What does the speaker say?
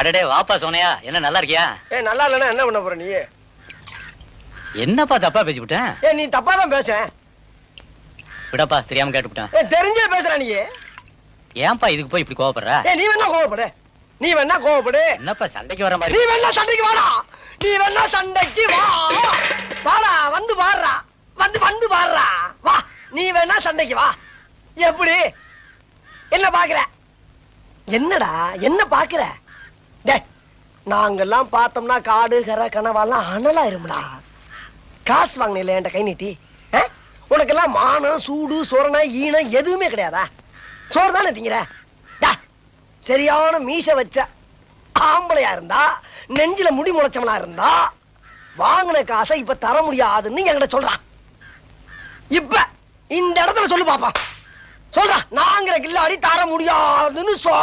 அடடே வாப்பா சோனையா என்ன நல்லா இருக்கியா? ஏ நல்லா இல்லைன்னா என்ன பண்ண போற நீ? என்னப்பா தப்பா பேசிவிட்டேன் ஏ நீ தப்பா தான் பேச. விடப்பா தெரியாம கேட்டுவிட்டேன். ஏ தெரிஞ்சே பேசுற நீ. ஏன்பா இதுக்கு போய் இப்படி கோவப்படுற? ஏ நீ வேணா கோவப்படு. நீ வேணா கோவப்படு. என்னப்பா சண்டைக்கு வர நீ மாதிரி வேணா சண்டைக்கு வாடா. நீ வேணா சண்டைக்கு வா. வாடா வந்து பாடுறா. வந்து வந்து பாடுறா. வா நீ வேணா சண்டைக்கு வா. எப்படி? என்ன பாக்குற? என்னடா என்ன பாக்குற? டேய் நாங்கெல்லாம் பார்த்தோம்னா காடு கரை கனவாலாம் அனலாயிரும்டா காசு வாங்கினில என்கிட்ட கை நீட்டி? உனக்கெல்லாம் மானம் சூடு சொரணை ஈனம் எதுவுமே கிடையாதா? சோறு தானே திங்கிற? சரியான மீச வச்ச ஆம்பளையா இருந்தா நெஞ்சில முடி முளைச்சவனா இருந்தா வாங்கின காசை இப்ப தர முடியாதுன்னு என்கிட்ட சொல்றான் இப்ப இந்த இடத்துல சொல்லு பாப்பா. சொல்றா நாங்கிற கில்லாடி தர முடியாதுன்னு சொல்